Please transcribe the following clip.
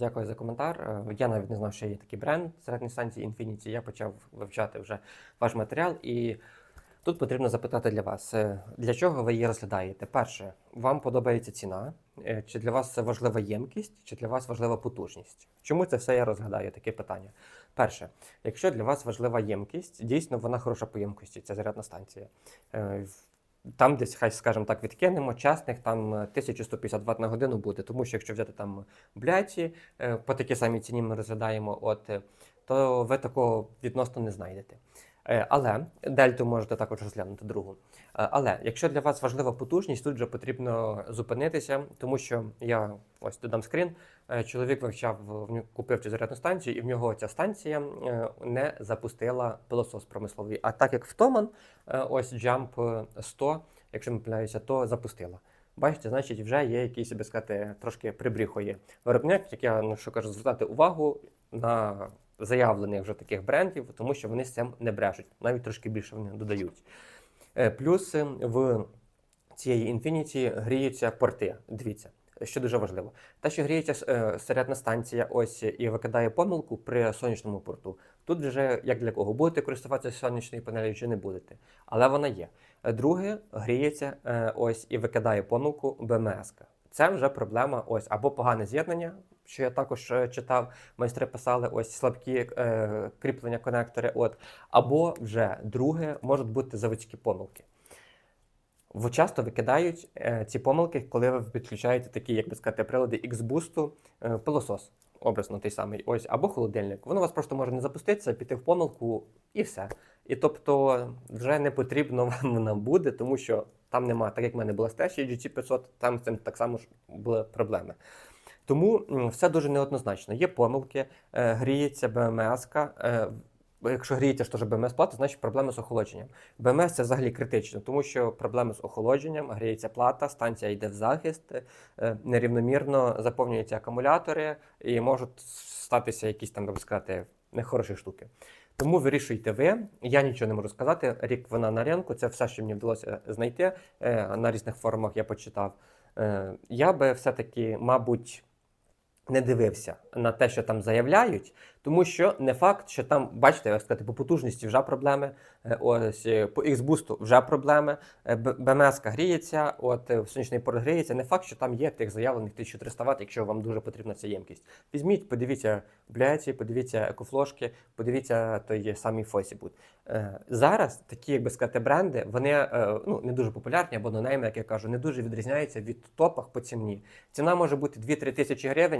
Дякую за коментар. Е, Я навіть не знав, що є такий бренд середньої станції Infinity. Я почав вивчати вже ваш матеріал, і тут потрібно запитати для вас, е, для чого ви її розглядаєте? Перше, вам подобається ціна, Е, чи для вас це важлива ємкість, чи для вас важлива потужність? Чому це все я розглядаю? Таке питання. Перше, якщо для вас важлива ємкість, дійсно вона хороша по ємкості, це зарядна станція. Е, Там десь, хай скажімо так, відкинемо, частних, там е, 1150 Вт на годину буде, тому що якщо взяти там бляті, е, по такій самій ціні ми розглядаємо, от, е, то ви такого відносно не знайдете. Е, Але дельту можете також розглянути другу. Е, Але якщо для вас важлива потужність, тут вже потрібно зупинитися, тому що я ось додам скрін. е, Чоловік вивчав, купив цю зарядну станцію, і в нього ця станція не запустила пилосос промисловий. А так як в Томан, е, ось Jump 100, якщо не помиляюся, то запустила. Бачите, значить, вже є якийсь, би сказати, трошки прибріхує виробник, як я ну, що кажу, звертати увагу на заявлених вже таких брендів, тому що вони з цим не брешуть, навіть трошки більше вони додають. Е, Плюс в цієї Infinity гріються порти. Дивіться, що дуже важливо. Те, що гріється е, середня станція, ось і викидає помилку при сонячному порту. Тут вже як для кого будете користуватися сонячною панелью чи не будете, але вона є. Е, Друге, гріється ось і викидає помилку БМС. Це вже проблема, ось або погане з'єднання, що я також е, читав. Майстри писали ось слабкі е, кріплення конектори. От або вже друге можуть бути заводські помилки. В- Часто викидають е, ці помилки, коли ви підключаєте такі, як би сказати, прилади X-Boost, е, пилосос, образно той самий, ось, або холодильник. Воно у вас просто може не запуститися, піти в помилку і все. І тобто вже не потрібно вам вона буде, тому що там нема, так як в мене була стежка GT500, там з цим так само ж були проблеми. Тому все дуже неоднозначно. Є помилки, е, гріється БМС. Е, якщо гріється, що ж БМС плата, значить проблеми з охолодженням. БМС це взагалі критично, тому що проблеми з охолодженням, гріється плата, станція йде в захист, е, нерівномірно заповнюються акумулятори і можуть статися якісь там, як сказати, нехороші штуки. Тому вирішуйте ви. Я нічого не можу сказати. Рік вона на ринку, це все, що мені вдалося знайти. На різних форумах я почитав. Я би все-таки, мабуть, не дивився на те, що там заявляють, тому що не факт, що там, бачите, як сказати, по потужності вже проблеми, е, ось е, по X-бусту вже проблеми, е, БМС гріється, от сонячний порт гріється. Не факт, що там є тих заявлених 1300 Вт, якщо вам дуже потрібна ця ємкість. Візьміть, подивіться бляці, подивіться екофлошки, подивіться той самий Фосібут. Зараз такі, як би сказати, бренди, вони ну, не дуже популярні, або нонейми, як я кажу, не дуже відрізняються від топах по ціні. Ціна може бути 2-3 тисячі гривень.